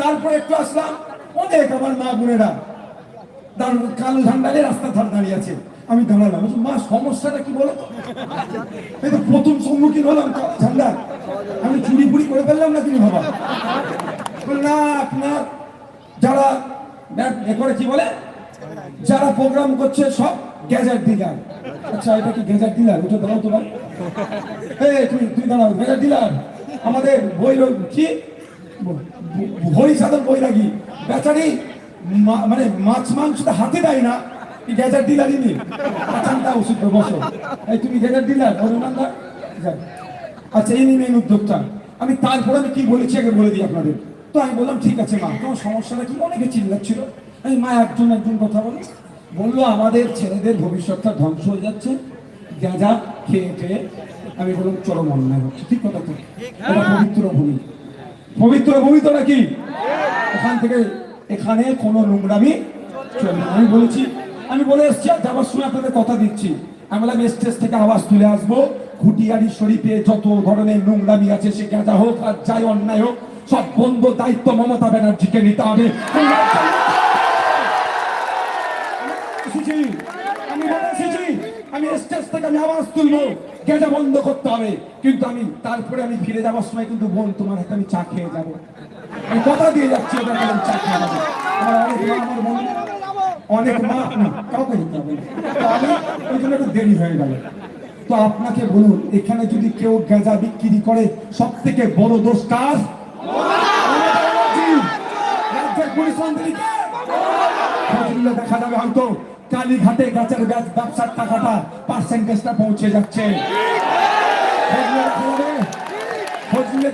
তারপরে একটু আসলাম। অনেক আমার মা বোনেরা। কালো ঝান্ডালে রাস্তা ধার দাঁড়িয়ে আছে। আমি দাঁড়ালাম। মা, সমস্যাটা কি বলো এই তো প্রথম সম্মুখীন হলাম কালো ঝান্ডা। আমি চুরি ফুরি করে ফেললাম না তুমি বাবা না, আপনার যারা করে কি বলে, যারা প্রোগ্রাম করছে সব গ্যাজেট দিলাম আচ্ছা এটা কি গ্যাজেট ডিলার ওটা দাঁড়াও তোমার এই তুই তুই দাঁড়াও গ্যাজেট ডিলার আমাদের বই কি হরি সাধন বৈরাগী বেচারি মানে মাছ মাংসটা হাতে দেয় না। গ্যাজেট ডিলারই আচানটা ওষুধ বসো। এই, তুমি গ্যাজেট ডিলার আচ্ছা এই মেন উদ্যোগটা আমি তারপরে আমি কি বলেছি আগে বলে দিই আপনাদের। তো আমি বললাম, ঠিক আছে, মা। তোমার সমস্যাটা কি? অনেকে চিল্লাচ্ছিল। আমি, মা, একজন একজন কথা বলি। বলল, আমাদের ছেলেদের ভবিষ্যৎটা ধ্বংস হয়ে যাচ্ছে। যা খেয়ে খেয়ে, আমি বললাম, চরম অন্যায় হচ্ছে। ঠিক কথা তো? পবিত্র ভূমি। পবিত্র তো নাকি? এখান থেকে এখানে কোনো নোংরামি চলবে আমি বলেছি, আমি বলে এসছি, আর যাবার সময় আপনাদের কথা দিচ্ছি। আমি বললাম স্টেজ থেকে আওয়াজ তুলে আসব। খুটিয়ারি শরীফে যত ধরনের নোংরামি আছে, সে গেঁজা হোক, আর যাই অন্যায় হোক, সব বন্ধ দায়িত্ব মমতা ব্যানার্জিকে নিতে হবে। আমি বলে এসেছি, আমি স্টেজ থেকে আমি আওয়াজ তুলবো। গেজা বন্ধ করতে হবে। কিন্তু আমি, তারপরে আমি ফিরে যাওয়ার সময় কিন্তু বোন, তোমার হাতে আমি চা খেয়ে যাব। আমি কথা দিয়ে যাচ্ছি চা খেয়ে যাব। অনেক মা কাউকে দিতে হবে ওই জন্য একটু দেরি হয়ে গেল। তো আপনাকে বলুন, এখানে যদি কেউ গেজা বিক্রি করে সব থেকে বড় দোষ কাজ মন্ত্রীকে দেখা যাবে হয়তো। কালীঘাটে গাছের গাছ, ব্যবসার টাকাটা পার্সেন্টেজটা পৌঁছে যাচ্ছে।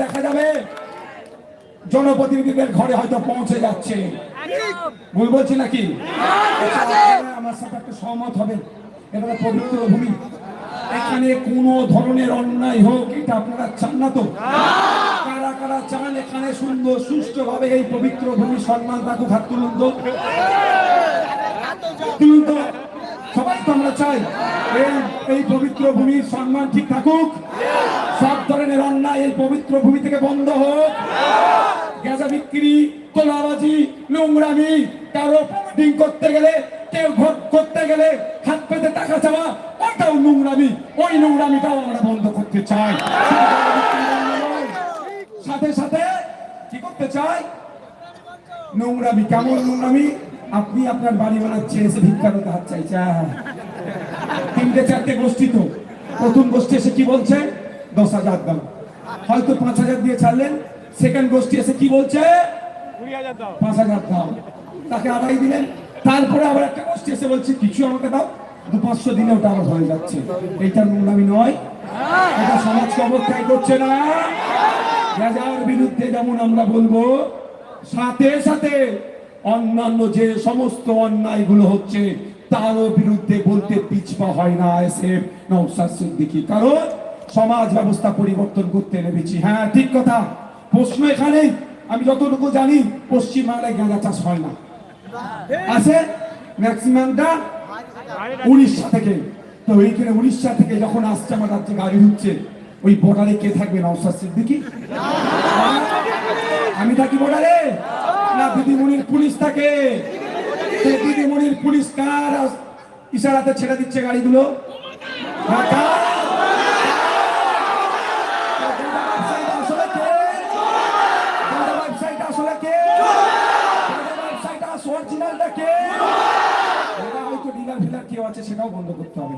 দেখা যাবে। জনপ্রতিনিধিদের ঘরে হয়তো পৌঁছে যাচ্ছে। ভুল বলছি নাকি? আমার সাথে একটা সহমত হবে। এটা পবিত্র ভূমি। এখানে কোনো ধরনের অন্যায় হোক, এটা আপনারা চান না তো? কারা কারা চান? এখানে সুন্দর সুষ্ঠু ভাবে এই পবিত্র ভূমি সম্মান থাকুক হাত তুলুন তো। তুলুন তো সবাই তো আমরা চাই এই পবিত্র ভূমির সম্মান ঠিক থাকুক। সব ধরনের অন্যায় এই পবিত্র ভূমি থেকে বন্ধ হোক। গেজা বিক্রি, তোলাবাজি, নোংরামি কারও প্রমোটিং করতে গেলে কেউ ভোট করতে গেলে, হাত পেতে টাকা চাওয়া, ওটাও নোংরামি। ওই নোংরামিটাও আমরা বন্ধ করতে চাই। সাথে সাথে কি করতে চাই? নোংরামি কেমন নোংরামি? আপনি আপনার বাড়ি বানাচ্ছেন এসে ভিক্ষা করতে হাত চাইছে। তিনটে চারটে গোষ্ঠী তো। প্রথম গোষ্ঠী এসে কি বলছে? দশ হাজার দাম হয়তো পাঁচ হাজার দিয়ে ছাড়লেন। সেকেন্ড গোষ্ঠী এসে কি বলছে? পাঁচ হাজার দাম তাকে আড়াই দিলেন। তারপরে আবার একটা গোষ্ঠী এসে বলছে কিছু আমাকে দাও। দু পাঁচশো দিনে ওটা আমার হয়ে যাচ্ছে। এইটা নোংরামি নয়। এটা সমাজকে অবক্ষয় করছে না। রাজার বিরুদ্ধে যেমন আমরা বলব সাথে সাথে অন্যান্য যে সমস্ত অন্যায়গুলো হচ্ছে, তারও বিরুদ্ধে বলতে পিছপা হয় না এসে নৌসাদ সিদ্দিকি। কারণ সমাজ ব্যবস্থা পরিবর্তন করতে নেমেছি। হ্যাঁ ঠিক কথা। প্রশ্ন এখানে আমি যতটুকু জানি, পশ্চিমবাংলায় গাঁজা চাষ হয় না। আছে ম্যাক্সিমামটা উড়িষ্যা থেকে। তো এইখানে উড়িষ্যা থেকে যখন আসছে আমার রাজ্যে গাড়ি ঢুকছে, ওই বর্ডারে কে থাকবে নওসাদ সিদ্দিকি? আমি থাকি বর্ডারে না দিদিমণির পুলিশ থাকে। দিদিমণির পুলিশ কার? ইশারাতে ছেড়ে দিচ্ছে গাড়িগুলো। কে? হয়তো ডিলার ফিলার কেউ আছে সেটাও বন্ধ করতে হবে।